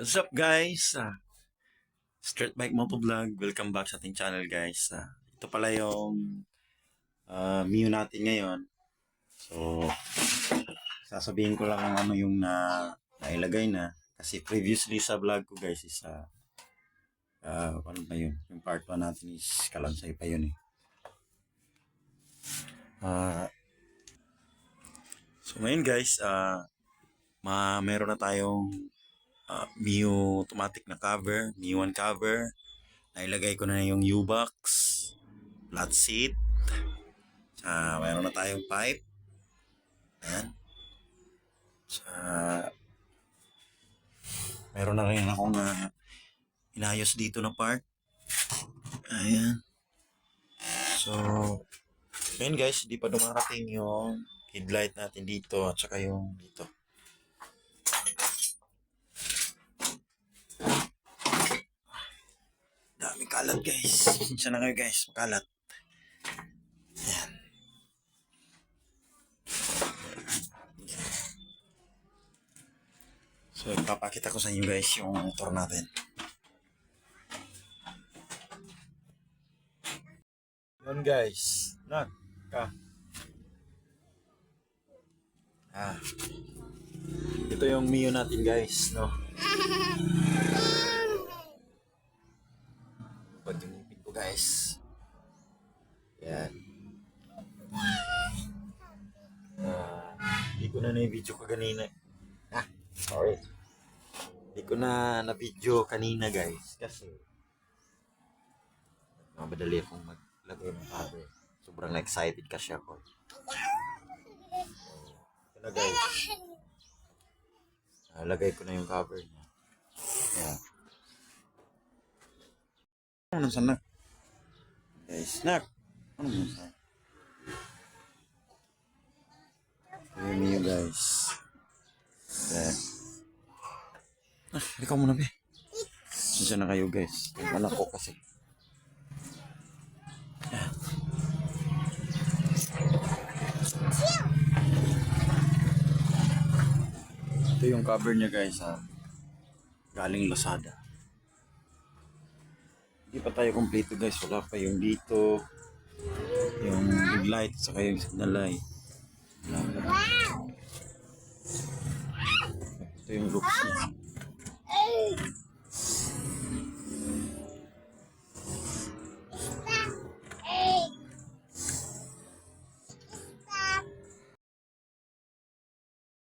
What's up guys? Ah, Straight Bike Motovlog. Welcome back sa ating channel guys. Ah, ito pala yung ah, Mio natin ngayon. So, sasabihin ko lang kung ano yung na nailagay na. Kasi previously sa vlog ko guys is ah, ah, ano ba yun? Yung part 1 natin is kalansay pa yun eh. Ah, so ngayon guys, ah, ma meron na tayong uh, Mio automatic na cover, Mio 1 cover. Nailagay ko na yung U-box, flat seat. Sa mayroon na tayong pipe. Ayan. Sa meron na rin akong uh, inayos dito na part. Ayan. So, ayun guys, di pa dumarating yung headlight natin dito at saka yung dito. Kalat guys. Siya na kayo guys. Kalat. Ayan. So, ipapakita ko sa inyo guys yung motor natin. Yun guys. Nag. Ka. Ah. Ito yung Mio natin guys, no? Hindi ko na na-video ko kanina. Ah, sorry. Hindi ko na na-video kanina guys. Kasi mamadali akong maglagay ng cover. Sobrang excited kasi ako. So, ito na guys. Ah, lagay ko na yung cover niya. Yan. Ano nasa nak? Guys, nak. Ano nasa? Ayan niyo guys. Yan. Ah, ikaw muna be. Sensya na kayo guys. Yung anak ko kasi. Yan. Ito yung cover niya guys ha. Galing Lazada. Hindi pa tayo kompleto guys. Wala pa yung dito. Yung headlight saka yung signal light. Wala pa. Ito yung looks niya.